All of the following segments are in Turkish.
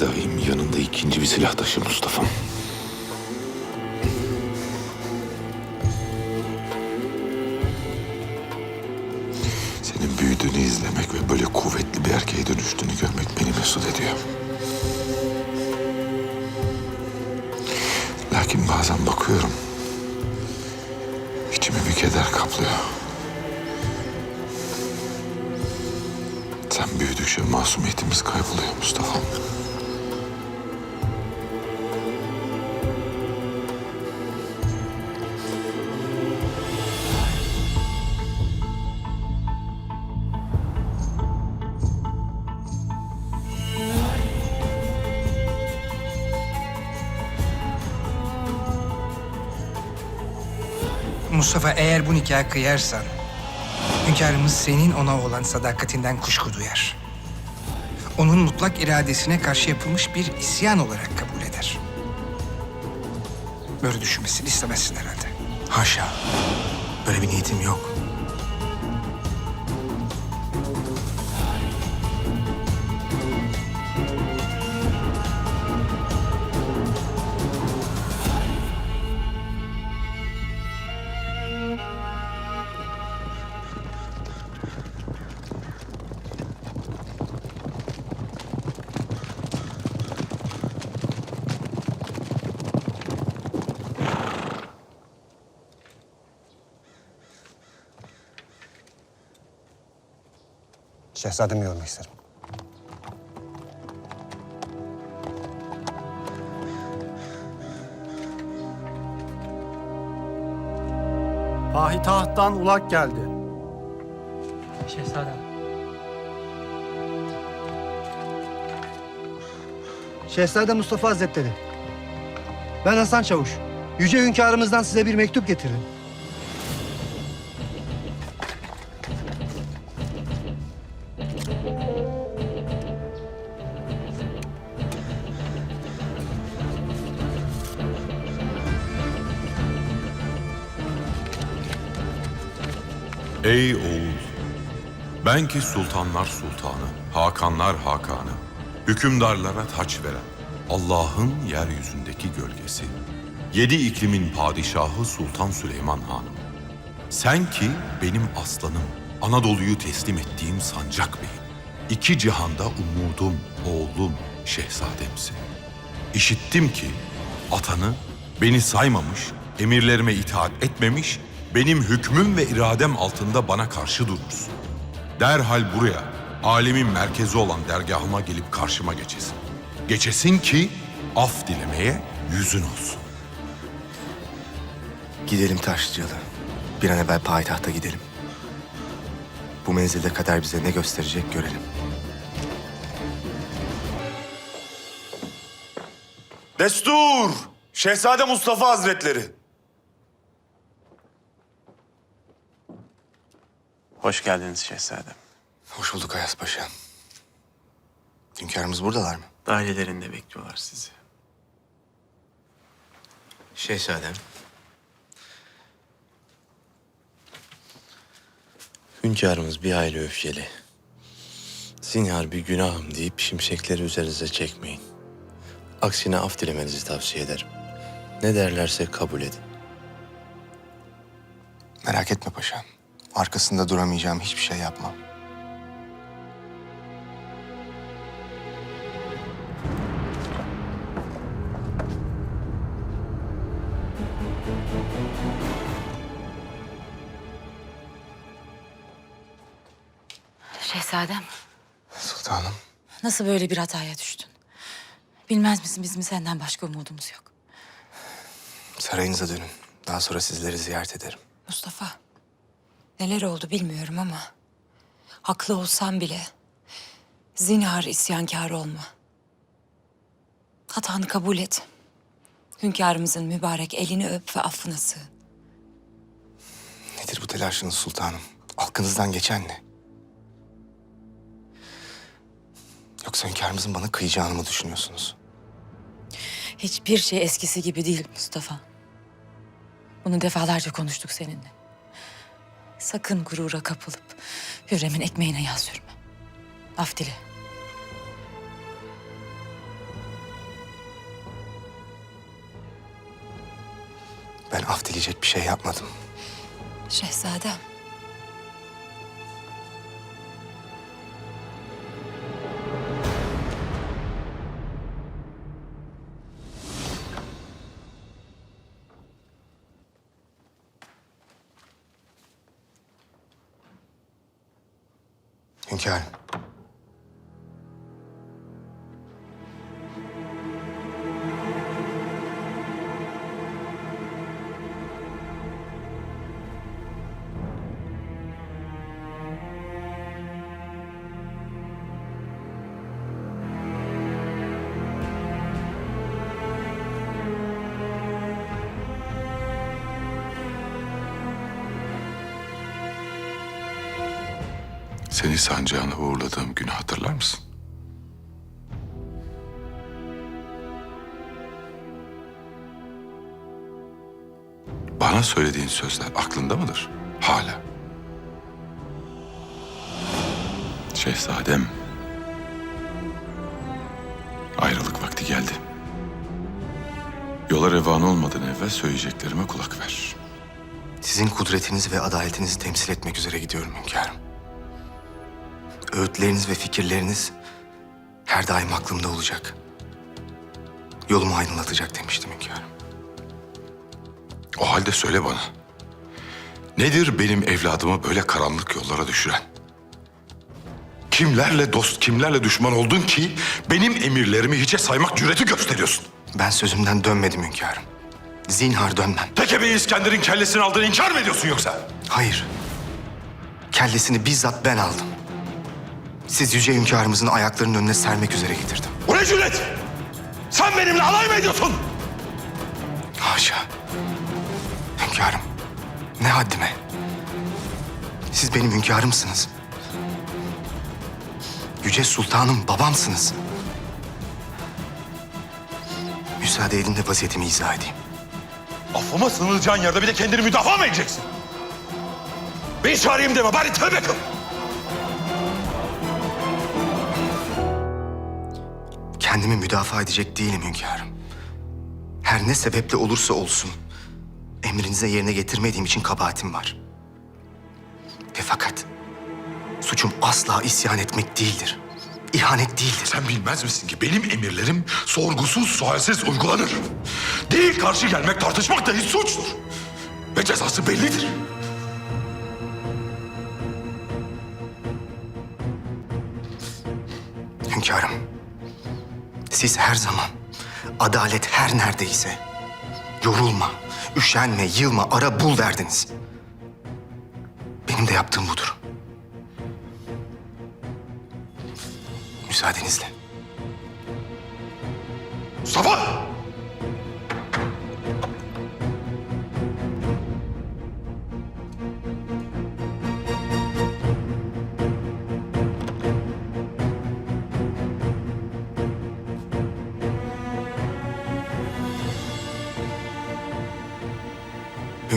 daim yanında ikinci bir silah taşı Mustafa'm. Senin büyüdüğünü izlemek ve böyle kuvvetli bir erkeğe dönüştüğünü görmek beni mesut ediyor. Lakin bazen bakıyorum. içimi bir keder kaplıyor. Sen büyüdükçe masumiyetimiz kayboluyor Mustafa. Mustafa eğer bu nikahı kıyarsan... ...hünkârımız senin ona olan sadakatinden kuşku duyar. Onun mutlak iradesine karşı yapılmış bir isyan olarak kabul eder. Böyle düşünmesini istemezsin herhalde. Haşa. Böyle bir niyetim yok. Şehzademi görmek isterim. Pahitahttan ulak geldi. Şehzadem. Şehzade Mustafa Hazretleri. Ben Hasan Çavuş. Yüce hünkârımızdan size bir mektup getirdim. Ben ki sultanlar sultanı, hakanlar hakanı, hükümdarlara taç veren, Allah'ın yeryüzündeki gölgesi, yedi iklimin padişahı Sultan Süleyman Hanım. Sen ki benim aslanım, Anadolu'yu teslim ettiğim sancak beyim. İki cihanda umudum, oğlum, şehzademsin. İşittim ki atanı beni saymamış, emirlerime itaat etmemiş, benim hükmüm ve iradem altında bana karşı durursun. Derhal buraya, alemin merkezi olan dergahıma gelip karşıma geçesin. Geçesin ki af dilemeye yüzün olsun. Gidelim Taşlıcalı. Bir an evvel payitahta gidelim. Bu menzilde kader bize ne gösterecek görelim. Destur! Şehzade Mustafa Hazretleri. Hoş geldiniz şehzadem. Hoş bulduk Ayas Paşa. Hünkârımız buradalar mı? Ailelerinde bekliyorlar sizi. Şehzadem. Hünkârımız bir aile öfkeli. Zinhar bir günahım deyip şimşekleri üzerinize çekmeyin. Aksine af dilemenizi tavsiye ederim. Ne derlerse kabul edin. Merak etme paşa. Arkasında duramayacağım hiçbir şey yapmam. Şehzadem, Sultanım. nasıl böyle bir hataya düştün? Bilmez misin bizim senden başka umudumuz yok. Sarayınıza dönün. Daha sonra sizleri ziyaret ederim. Mustafa, neler oldu bilmiyorum ama... ...haklı olsam bile... ...zinhar isyankar olma. Hatanı kabul et. Hünkârımızın mübarek elini öp ve affına sığın. Nedir bu telaşınız sultanım? Aklınızdan geçen ne? Yoksa hünkârımızın bana kıyacağını mı düşünüyorsunuz? Hiçbir şey eskisi gibi değil Mustafa. Bunu defalarca konuştuk seninle. Sakın gurura kapılıp Hürrem'in ekmeğine yağ sürme. Af dile. Ben af dileyecek bir şey yapmadım. Şehzadem. Hünkârım. Seni sancağına uğurladığım günü hatırlar mısın? Bana söylediğin sözler aklında mıdır? Hala. Şehzadem. Ayrılık vakti geldi. Yola revan olmadan evvel söyleyeceklerime kulak ver. Sizin kudretinizi ve adaletinizi temsil etmek üzere gidiyorum hünkârım. Öğütleriniz ve fikirleriniz her daim aklımda olacak. Yolumu aydınlatacak demiştim hünkârım. O halde söyle bana. Nedir benim evladımı böyle karanlık yollara düşüren? Kimlerle dost, kimlerle düşman oldun ki benim emirlerimi hiçe saymak cüreti gösteriyorsun? Ben sözümden dönmedim hünkârım. Zinhar dönmem. Tekebe İskender'in kellesini aldığını inkar mı ediyorsun yoksa? Hayır. Kellesini bizzat ben aldım. Siz yüce hünkârımızın ayaklarının önüne sermek üzere getirdim. Bu ne cüret? Sen benimle alay mı ediyorsun? Haşa. Hünkârım. Ne haddime. Siz benim hünkârımsınız. Yüce Sultanım babamsınız. Müsaade edin de vaziyetimi izah edeyim. Affıma sığınacağın yerde bir de kendini müdafaa mı edeceksin? Beni çağırayım deme bari tövbe kıl. Kendimi müdafaa edecek değilim hünkârım. Her ne sebeple olursa olsun emrinize yerine getirmediğim için kabahatim var. Ve fakat suçum asla isyan etmek değildir. İhanet değildir. Sen bilmez misin ki benim emirlerim sorgusuz sualsiz uygulanır. Değil karşı gelmek tartışmak dahi suçtur. Ve cezası bellidir. Hünkârım, siz her zaman adalet her neredeyse yorulma, üşenme, yılma, ara bul derdiniz. Benim de yaptığım budur. Müsaadenizle. Mustafa!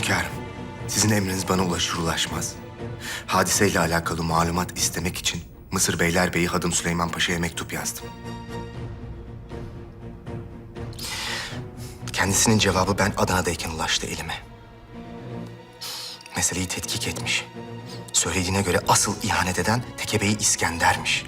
Hünkârım, sizin emriniz bana ulaşır ulaşmaz. Hadiseyle alakalı malumat istemek için Mısır Beylerbeyi Hadım Süleyman Paşa'ya mektup yazdım. Kendisinin cevabı ben Adana'dayken ulaştı elime. Meseleyi tetkik etmiş. Söylediğine göre asıl ihanet eden Tekebe'yi İskender'miş.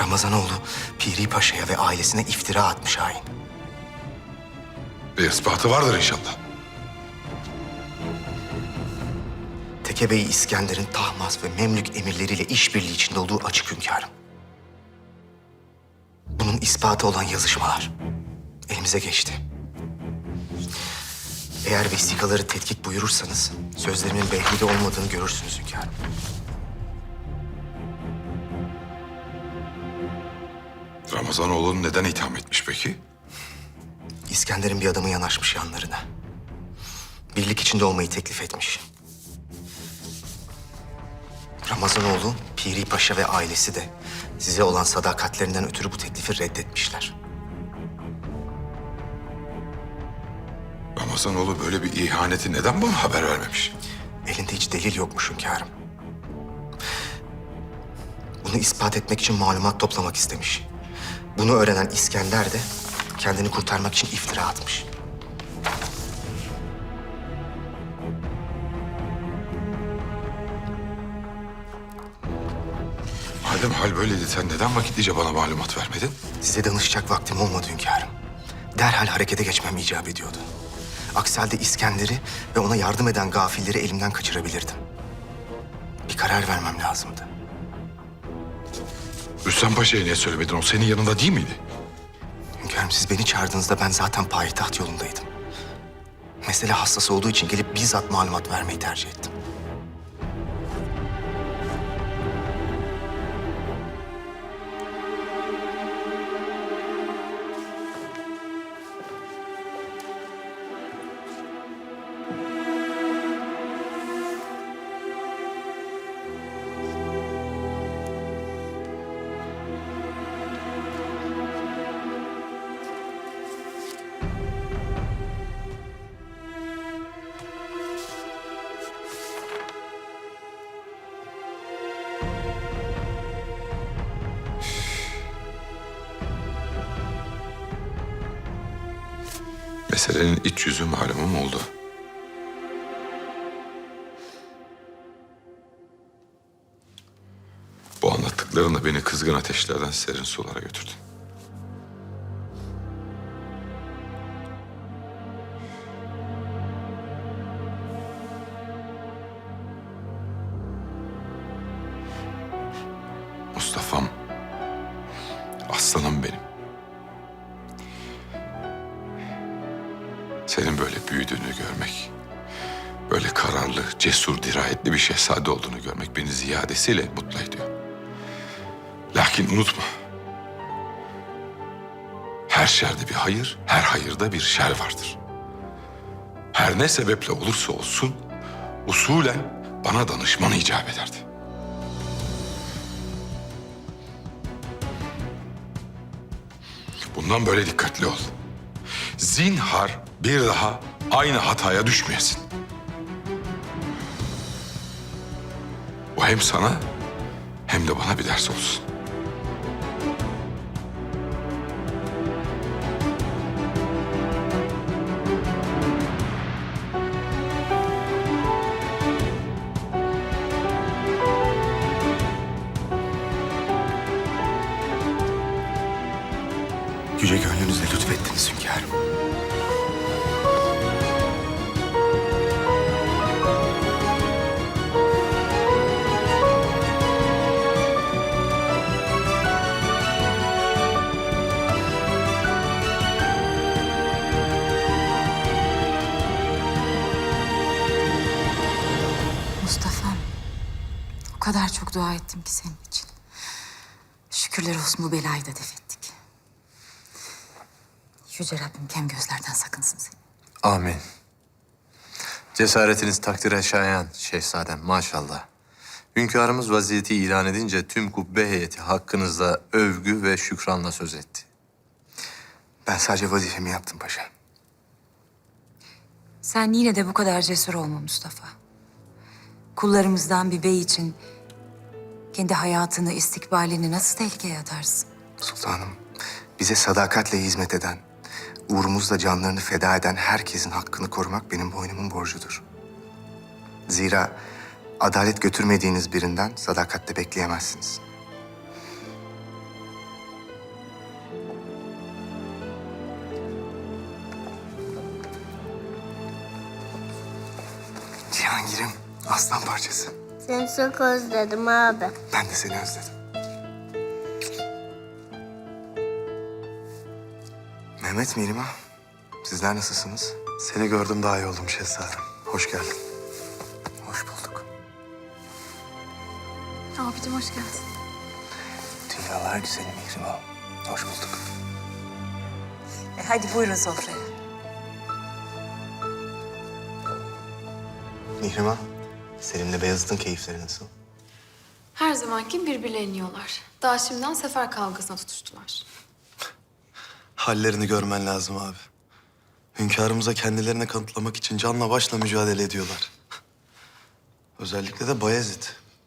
Ramazanoğlu Piri Paşa'ya ve ailesine iftira atmış hain. Bir ispatı vardır inşallah. Tekebe-i İskender'in Tahmas ve Memlük emirleriyle işbirliği içinde olduğu açık hünkârım. Bunun ispatı olan yazışmalar elimize geçti. Eğer vesikaları tetkik buyurursanız sözlerimin behlide olmadığını görürsünüz hünkârım. Ramazanoğlu'nu neden itham etmiş peki? İskender'in bir adamı yanaşmış yanlarına. Birlik içinde olmayı teklif etmiş. Ramazanoğlu, Piri Paşa ve ailesi de size olan sadakatlerinden ötürü bu teklifi reddetmişler. Ramazanoğlu böyle bir ihaneti neden bana haber vermemiş? Elinde hiç delil yokmuş hünkârım. Bunu ispat etmek için malumat toplamak istemiş. Bunu öğrenen İskender de kendini kurtarmak için iftira atmış. Madem hal böyleydi sen neden vakitlice bana malumat vermedin? Size danışacak vaktim olmadı hünkârım. Derhal harekete geçmem icap ediyordu. Aksi halde İskender'i ve ona yardım eden gafilleri elimden kaçırabilirdim. Bir karar vermem lazımdı. Rüstem Paşa'ya niye söylemedin? O senin yanında değil miydi? Siz beni çağırdığınızda ben zaten payitaht yolundaydım. Mesele hassas olduğu için gelip bizzat malumat vermeyi tercih ettim. Meselenin iç yüzü malumum oldu. Bu anlattıklarınla beni kızgın ateşlerden serin sulara götürdün. Dirayetli bir şehzade olduğunu görmek beni ziyadesiyle mutlu ediyor. Lakin unutma, her şerde bir hayır, her hayırda bir şer vardır. Her ne sebeple olursa olsun, usulen bana danışman icap ederdi. Bundan böyle dikkatli ol. Zinhar bir daha aynı hataya düşmeyesin. Bu hem sana hem de bana bir ders olsun. Yüce gönlünüzle lütfettiniz hünkârım. Çok dua ettim ki senin için. Şükürler olsun bu belayı da def ettik. Yüce Rabbim kem gözlerden sakınsın seni. Amin. Cesaretiniz takdire şayan şehzadem maşallah. Hünkârımız vaziyeti ilan edince tüm kubbe heyeti hakkınızda övgü ve şükranla söz etti. Ben sadece vazifemi yaptım paşa. Sen yine de bu kadar cesur olma Mustafa. Kullarımızdan bir bey için kendi hayatını, istikbalini nasıl tehlikeye atarsın? Sultanım, bize sadakatle hizmet eden, uğrumuzla canlarını feda eden herkesin hakkını korumak benim boynumun borcudur. Zira adalet götürmediğiniz birinden sadakatle bekleyemezsiniz. Cihangir'im, aslan parçası. Seni çok özledim abi. Ben de seni özledim. Mehmet Mirima, sizler nasılsınız? Seni gördüm daha iyi oldum şehzadem. Hoş geldin. Hoş bulduk. Abicim hoş geldin. Dünyalar güzeli Mihrimah. Hoş bulduk. E, hadi buyurun sofraya. Mihrimah, Selim'le Beyazıt'ın keyifleri nasıl? Her zamanki birbirlerini yiyorlar. Daha şimdiden sefer kavgasına tutuştular. Hallerini görmen lazım abi. Hünkârımıza kendilerini kanıtlamak için canla başla mücadele ediyorlar. Özellikle de Bayezid.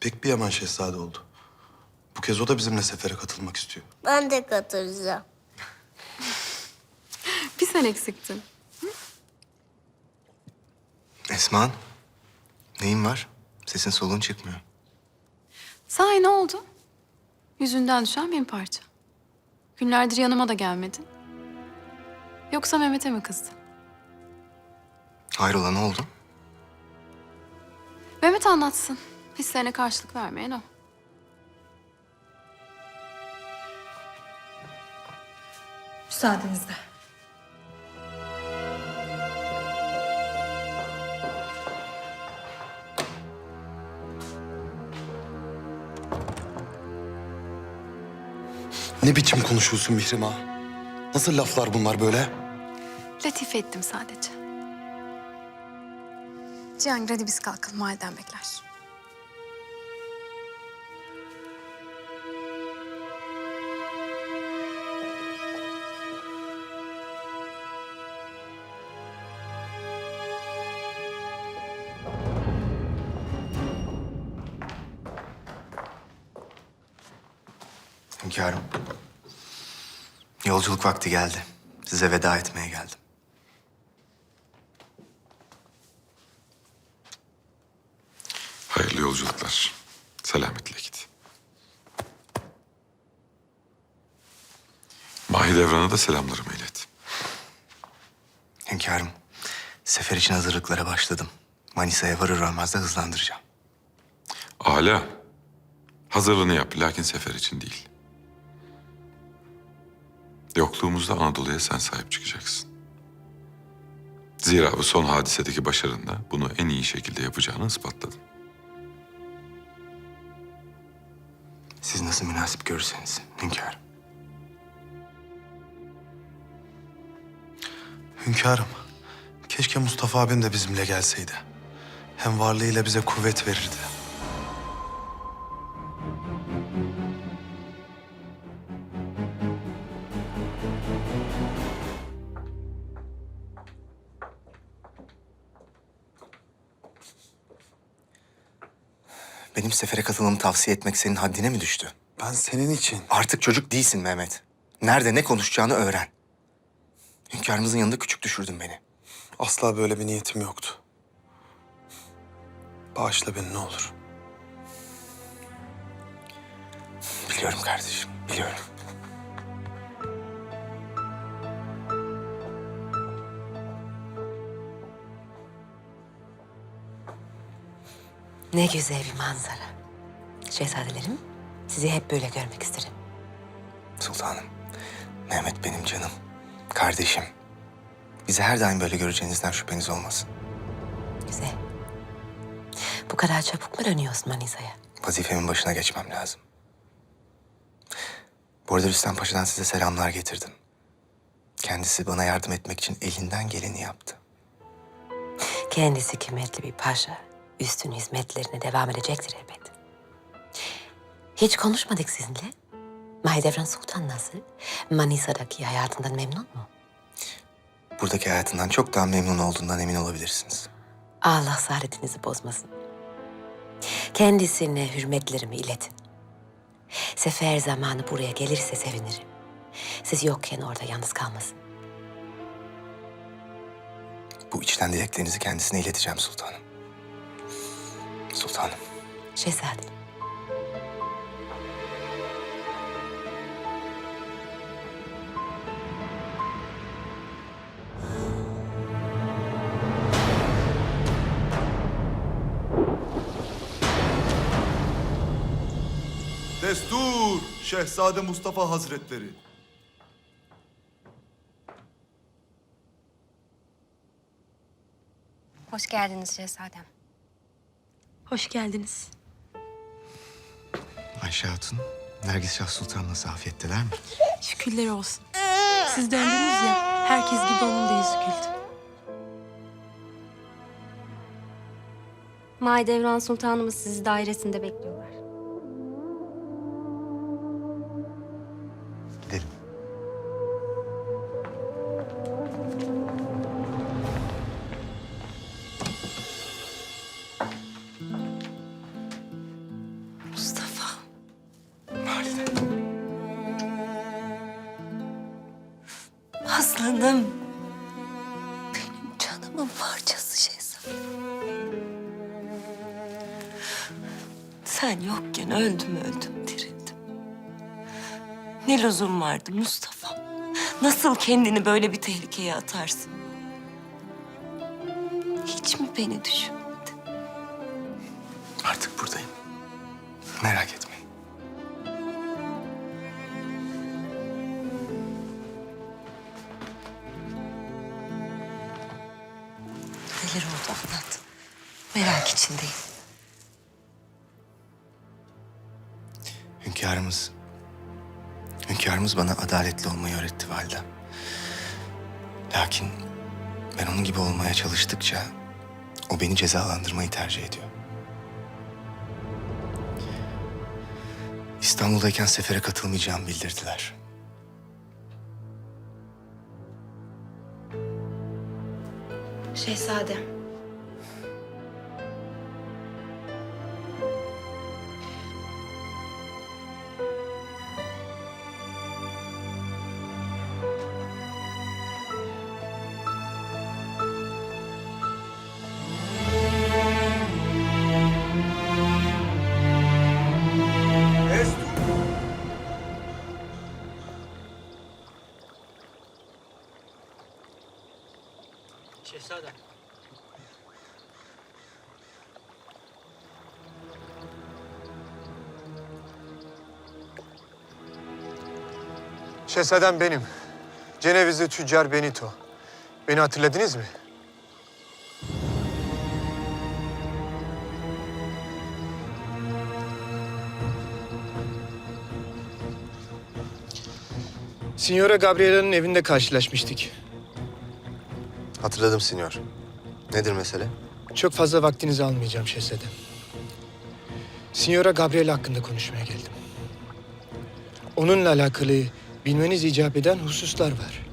Pek bir yaman şehzade oldu. Bu kez o da bizimle sefere katılmak istiyor. Ben de katılacağım. Bir sen eksiktin. Esman, neyin var? Sesin soluğun çıkmıyor. Sahi ne oldu? Yüzünden düşen bin parça. Günlerdir yanıma da gelmedin. Yoksa Mehmet'e mi kızdın? Hayrola ne oldu? Mehmet anlatsın. Hislerine karşılık vermeyen o. Müsaadenizle. Ne biçim konuşuyorsun Mihrim ağa? Nasıl laflar bunlar böyle? Latife ettim sadece. Cihangir hadi biz kalkalım. Validen bekler. Hünkârım. Yolculuk vakti geldi. Size veda etmeye geldim. Hayırlı yolculuklar. Selametle git. Mahidevran'a da selamlarımı ilet. Hünkârım, sefer için hazırlıklara başladım. Manisa'ya varır varmaz da hızlandıracağım. Ala. Hazırlığını yap lakin sefer için değil. Yokluğumuzda Anadolu'ya sen sahip çıkacaksın. Zira bu son hadisedeki başarında bunu en iyi şekilde yapacağını ispatladın. Siz nasıl münasip görürseniz hünkârım. Hünkârım, keşke Mustafa abim de bizimle gelseydi. Hem varlığıyla bize kuvvet verirdi. Benim sefere katılmamı tavsiye etmek senin haddine mi düştü? Ben senin için... Artık çocuk değilsin Mehmet. Nerede ne konuşacağını öğren. Hünkârımızın yanında küçük düşürdün beni. Asla böyle bir niyetim yoktu. Bağışla beni ne olur. Biliyorum kardeşim, biliyorum. Ne güzel bir manzara. Şehzadelerim, sizi hep böyle görmek isterim. Sultanım, Mehmet benim canım, kardeşim. Bizi her daim böyle göreceğinizden şüpheniz olmasın. Güzel. Bu kadar çabuk mu dönüyorsun Manisa'ya? Vazifemin başına geçmem lazım. Bu arada Rüstem Paşa'dan size selamlar getirdim. Kendisi bana yardım etmek için elinden geleni yaptı. Kendisi kıymetli bir paşa. Üstün hizmetlerine devam edecektir elbet. Hiç konuşmadık sizinle. Mahidevran Sultan nasıl? Manisa'daki hayatından memnun mu? Buradaki hayatından çok daha memnun olduğundan emin olabilirsiniz. Allah saadetinizi bozmasın. Kendisine hürmetlerimi iletin. Sefer zamanı buraya gelirse sevinirim. Siz yokken orada yalnız kalmasın. Bu içten dileklerinizi kendisine ileteceğim sultanım. Sultanım. Şehzadem. Destur Şehzade Mustafa Hazretleri. Hoş geldiniz şehzadem. Hoş geldiniz. Ayşe Hatun, Nergis Şah Sultan'la afiyetteler mi? Şükürler olsun. Siz döndünüz ya, herkes gibi onun da yüzü güldü. Mahidevran Sultanımız sizi dairesinde bekliyorlar. Aslanım. Benim canımın parçası şehzadem. Sen yokken öldüm öldüm dirildim. Ne lüzum vardı Mustafa? Nasıl kendini böyle bir tehlikeye atarsın? Hiç mi beni düşünmedin? Artık buradayım. Merak etmeyin. Merak içindeyim. Hünkârımız... Hünkârımız bana adaletli olmayı öğretti validem. Lakin ben onun gibi olmaya çalıştıkça o beni cezalandırmayı tercih ediyor. İstanbul'dayken sefere katılmayacağımı bildirdiler. Şehzadem. Şehzadem benim. Cenevizli tüccar Benito. Beni hatırladınız mı? Signora Gabriela'nın evinde karşılaşmıştık. Hatırladım sinyor. Nedir mesele? Çok fazla vaktinizi almayacağım şehzadem. Signora Gabriela hakkında konuşmaya geldim. Onunla alakalı bilmeniz icap eden hususlar var.